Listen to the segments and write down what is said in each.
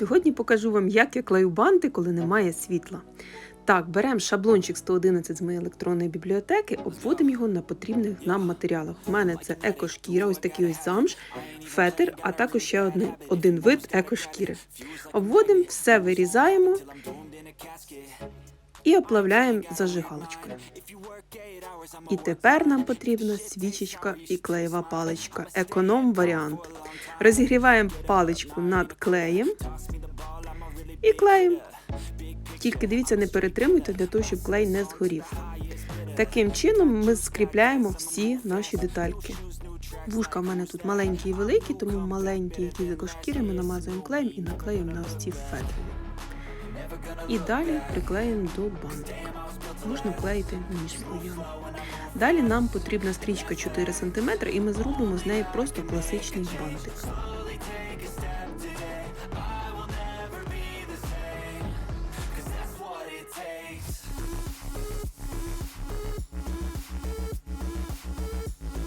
Сьогодні покажу вам, як я клею банти, коли немає світла. Так, беремо шаблончик 111 з моєї електронної бібліотеки, обводимо його на потрібних нам матеріалах. У мене це екошкіра, ось такий ось замш, фетр, а також ще один, один вид екошкіри. Обводимо, все вирізаємо і оплавляємо зажигалочкою. І тепер нам потрібна свічечка і клеєва паличка. Економ варіант. Розігріваємо паличку над клеєм і клеїмо. Тільки дивіться, не перетримуйте для того, щоб клей не згорів. Таким чином ми скріпляємо всі наші детальки. Вушка в мене тут маленькі і великі, тому маленькі, які з екошкіри ми намазуємо клеєм і наклеїмо на ось ці фетри. І далі приклеїмо до бантика. Можна клеїти між слоями. Далі нам потрібна стрічка 4 см і ми зробимо з неї просто класичний бантик.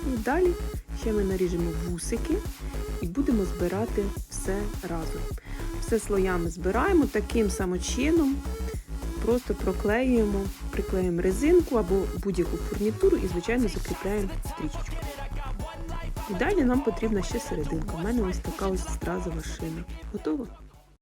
Далі ще ми наріжемо вусики і будемо збирати все разом. Все слоями збираємо таким самим чином, просто проклеюємо, приклеїмо резинку або будь-яку фурнітуру і, звичайно, закріпляємо стрічечку. І далі нам потрібна ще серединка. У мене ось така ось стразова шина. Готово?